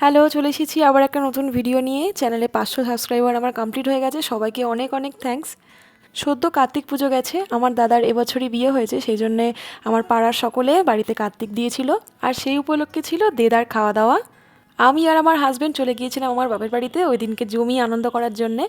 Hello, চলে এসেছি আবার একটা নতুন ভিডিও নিয়ে। চ্যানেলে পাঁচশো সাবস্ক্রাইবার আমার কমপ্লিট হয়ে গেছে। সবাইকে অনেক অনেক থ্যাঙ্কস সদ্য কার্তিক পুজো গেছে। আমার দাদার এবছরই বিয়ে হয়েছে সেই জন্যে আমার পাড়ার সকলে বাড়িতে কার্তিক দিয়েছিল। আর সেই উপলক্ষে ছিল দেদার খাওয়া দাওয়া আমি আর আমার হাজব্যান্ড চলে গিয়েছিলাম আমার বাপের বাড়িতে ওই দিনকে জমি আনন্দ করার জন্যে।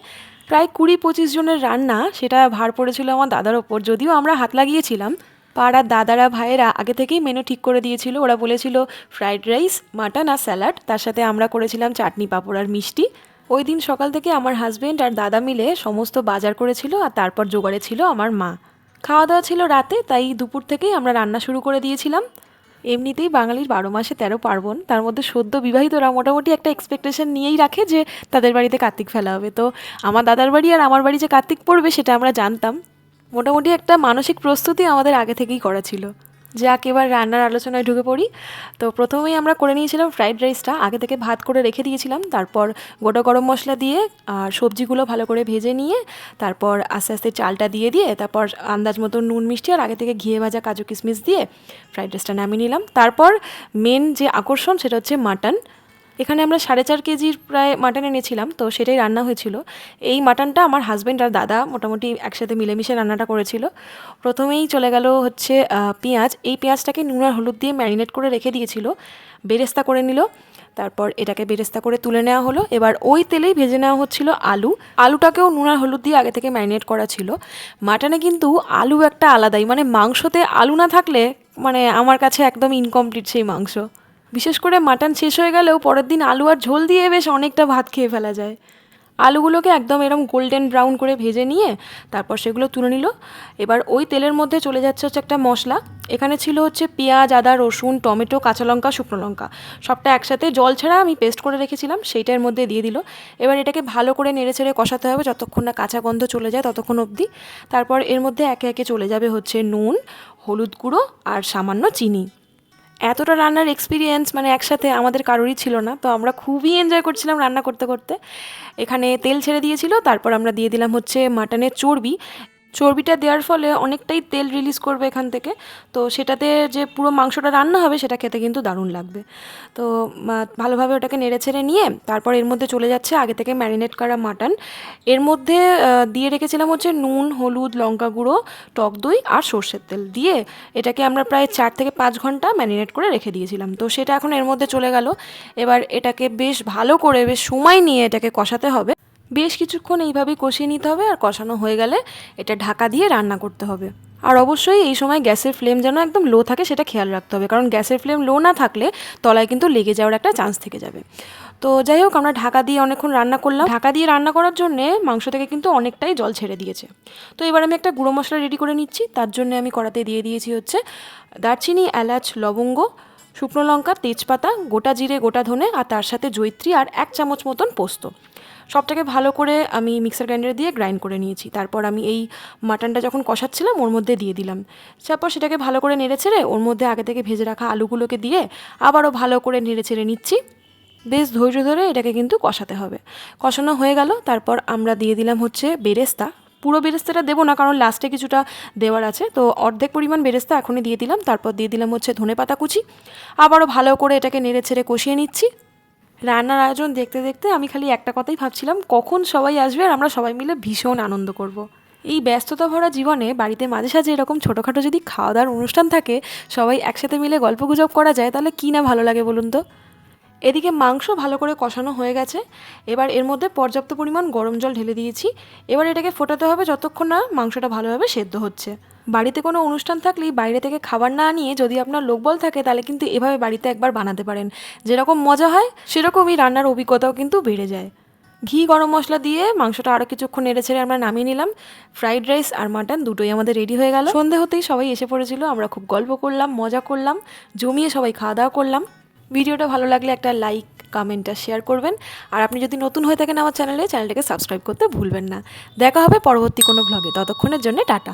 প্রায় কুড়ি পঁচিশ জনের রান্না, সেটা ভার পড়েছিল আমার দাদার ওপর। যদিও আমরা হাত লাগিয়েছিলাম পাড়ার দাদারা ভাইয়েরা আগে থেকেই মেনু ঠিক করে দিয়েছিল। ওরা বলেছিল ফ্রাইড রাইস মাটন আর স্যালাড তার সাথে আমরা করেছিলাম চাটনি, পাঁপড় আর মিষ্টি। ওই দিন সকাল থেকে আমার হাজবেন্ড আর দাদা মিলে সমস্ত বাজার করেছিল আর তারপর জোগাড়ে ছিল আমার মা। খাওয়া দাওয়া ছিল রাতে, তাই দুপুর থেকেই আমরা রান্না শুরু করে দিয়েছিলাম। এমনিতেই বাঙালির বারো মাসে তেরো পার্বণ, তার মধ্যে সদ্য বিবাহিতরা মোটামুটি একটা এক্সপেকটেশন নিয়েই রাখে যে তাদের বাড়িতে কার্তিক ফেলা হবে। তো আমার দাদার বাড়ি আর আমার বাড়ি যে কার্তিক পড়বে সেটা আমরা জানতাম। মোটামুটি একটা মানসিক প্রস্তুতি আমাদের আগে থেকেই করা ছিল। যাক, এবার রান্নার আলোচনায় ঢুকে পড়ি। তো প্রথমেই আমরা করে নিয়েছিলাম ফ্রাইড রাইসটা। আগে থেকে ভাত করে রেখে দিয়েছিলাম। তারপর গোটা গরম মশলা দিয়ে, আর সবজিগুলো ভালো করে ভেজে নিয়ে, তারপর আস্তে আস্তে চালটা দিয়ে দিয়ে, তারপর আন্দাজ মতো নুন মিষ্টি আর আগে থেকে ঘিয়ে ভাজা কাজু কিশমিশ দিয়ে ফ্রাইড রাইসটা নামিয়ে নিলাম। তারপর মেন যে আকর্ষণ, সেটা হচ্ছে মাটন। এখানে আমরা সাড়ে চার কেজির প্রায় মাটন এনেছিলাম, তো সেটাই রান্না হয়েছিল। এই মাটনটা আমার হাজব্যান্ড আর দাদা মোটামুটি একসাথে মিলেমিশে রান্নাটা করেছিল। প্রথমেই চলে গেল হচ্ছে পেঁয়াজ। এই পেঁয়াজটাকে নুন আর হলুদ দিয়ে ম্যারিনেট করে রেখে দিয়েছিল। বেরেস্তা করে নিল। তারপর এটাকে বেরেস্তা করে তুলে নেওয়া হলো। এবার ওই তেলেই ভেজে নেওয়া হচ্ছিল আলু। আলুটাকেও নুন আর হলুদ দিয়ে আগে থেকে ম্যারিনেট করা ছিল। মাটনে কিন্তু আলু একটা আলাদাই মানে মাংসতে আলু না থাকলে মানে আমার কাছে একদম ইনকমপ্লিট সেই মাংস। বিশেষ করে মাটন শেষ হয়ে গেলেও পরের দিন আলু আর ঝোল দিয়ে বেশ অনেকটা ভাত খেয়ে ফেলা যায়। আলুগুলোকে একদম এরকম গোল্ডেন ব্রাউন করে ভেজে নিয়ে তারপর সেগুলো তুলে নিল। এবার ওই তেলের মধ্যে চলে যাচ্ছে হচ্ছে একটা মশলা। এখানে ছিল হচ্ছে পেঁয়াজ, আদা, রসুন, টমেটো, কাঁচা লঙ্কা, শুকনো লঙ্কা। সবটা একসাথে জল ছাড়া আমি পেস্ট করে রেখেছিলাম, সেইটার মধ্যে দিয়ে দিল। এবার এটাকে ভালো করে নেড়ে ছেড়ে কষাতে হবে যতক্ষণ না কাঁচা গন্ধ চলে যায় ততক্ষণ অবধি। তারপর এর মধ্যে একে একে চলে যাবে হচ্ছে নুন, হলুদ গুঁড়ো আর সামান্য চিনি। এতটা রান্নার এক্সপিরিয়েন্স মানে একসাথে আমাদের কারোরই ছিল না। তো আমরা খুবই এনজয় করছিলাম রান্না করতে করতে। এখানে তেল ছেড়ে দিয়েছিল, তারপর আমরা দিয়ে দিলাম হচ্ছে মাটনের চর্বি। চর্বিটা দেওয়ার ফলে অনেকটাই তেল রিলিজ করবে এখান থেকে। তো সেটাতে যে পুরো মাংসটা রান্না হবে, সেটা খেতে কিন্তু দারুণ লাগবে। তো ভালোভাবে ওটাকে নেড়ে ছেড়ে নিয়ে তারপর এর মধ্যে চলে যাচ্ছে আগে থেকে ম্যারিনেট করা মাটন এর মধ্যে দিয়ে রেখেছিলাম হচ্ছে নুন, হলুদ, লঙ্কা গুঁড়ো, টক দই আর সর্ষের তেল। দিয়ে এটাকে আমরা প্রায় চার থেকে পাঁচ ঘণ্টা ম্যারিনেট করে রেখে দিয়েছিলাম। তো সেটা এখন এর মধ্যে চলে গেল। এবার এটাকে বেশ ভালো করে, বেশ সময় নিয়ে এটাকে কষাতে হবে। বেশ কিছুক্ষণ এইভাবেই কষিয়ে নিতে হবে আর কষানো হয়ে গেলে এটা ঢাকা দিয়ে রান্না করতে হবে। আর অবশ্যই এই সময় গ্যাসের ফ্লেম যেন একদম লো থাকে সেটা খেয়াল রাখতে হবে, কারণ গ্যাসের ফ্লেম লো না থাকলে তলায় কিন্তু লেগে যাওয়ার একটা চান্স থেকে যাবে। তো যাই হোক, আমরা ঢাকা দিয়ে অনেকক্ষণ রান্না করলাম। ঢাকা দিয়ে রান্না করার জন্যে মাংস থেকে কিন্তু অনেকটাই জল ছেড়ে দিয়েছে। তো এবার আমি একটা গুঁড়ো মশলা রেডি করে নিচ্ছি। তার জন্য আমি কড়াতে দিয়ে দিয়েছি হচ্ছে দারচিনি, এলাচ, লবঙ্গ, শুকনো লঙ্কা, তেজপাতা, গোটা জিরে, গোটা ধনে, আর তার সাথে জৈত্রী আর এক চামচ মতন পোস্ত। সবটাকে ভালো করে আমি মিক্সার গ্রাইন্ডারে দিয়ে গ্রাইন্ড করে নিয়েছি। তারপর আমি এই মাটনটা যখন কষাচ্ছিলাম, ওর মধ্যে দিয়ে দিলাম। তারপর সেটাকে ভালো করে নেড়ে ছেড়ে ওর মধ্যে আগে থেকে ভেজে রাখা আলুগুলোকে দিয়ে আবারও ভালো করে নেড়ে ছেড়ে নিচ্ছি। বেশ ধৈর্য ধরে এটাকে কিন্তু কষাতে হবে। কষানো হয়ে গেল। তারপর আমরা দিয়ে দিলাম হচ্ছে বেরেস্তা। পুরো বেরেস্তাটা দেবো না, কারণ লাস্টে কিছুটা দেওয়ার আছে। তো অর্ধেক পরিমাণ বেরেস্তা এখনই দিয়ে দিলাম। তারপর দিয়ে দিলাম হচ্ছে ধনে পাতা কুচি। আবারও ভালো করে এটাকে নেড়ে ছেড়ে কষিয়ে নিচ্ছি। রান্নার আয়োজন দেখতে দেখতে আমি খালি একটা কথাই ভাবছিলাম, কখন সবাই আসবে আর আমরা সবাই মিলে ভীষণ আনন্দ করব। এই ব্যস্ততা ভরা জীবনে বাড়িতে মাঝে সাঝে এরকম ছোটোখাটো যদি খাওয়া দাওয়ার অনুষ্ঠান থাকে, সবাই একসাথে মিলে গল্প গুজব করা যায়, তাহলে কী না ভালো লাগে বলুন তো এদিকে মাংস ভালো করে কষানো হয়ে গেছে। এবার এর মধ্যে পর্যাপ্ত পরিমাণ গরম জল ঢেলে দিয়েছি। এবার এটাকে ফোটাতে হবে যতক্ষণ না মাংসটা ভালোভাবে সেদ্ধ হচ্ছে। বাড়িতে কোনো অনুষ্ঠান থাকলেই বাইরে থেকে খাবার না নিয়ে যদি আপনার লোকবল থাকে তাহলে কিন্তু এভাবে বাড়িতে একবার বানাতে পারেন। যেরকম মজা হয়, সেরকমই রান্নার অভিজ্ঞতাও কিন্তু বেড়ে যায়। ঘি গরম মশলা দিয়ে মাংসটা আরও কিছুক্ষণ নেড়ে ছেড়ে আমরা নামিয়ে নিলাম। ফ্রাইড রাইস আর মাটন দুটোই আমাদের রেডি হয়ে গেল। সন্ধে হতেই সবাই এসে পড়েছিল, আমরা খুব গল্প করলাম, মজা করলাম, জমিয়ে সবাই খাওয়া দাওয়া করলাম। ভিডিওটা ভালো লাগলে একটা লাইক কমেন্ট আর শেয়ার করবেন। আর আপনি যদি নতুন হয়ে থাকেন আমার চ্যানেলে চ্যানেলটাকে সাবস্ক্রাইব করতে ভুলবেন না। দেখা হবে পরবর্তী কোনো ভ্লগে ততক্ষণের জন্য টাটা।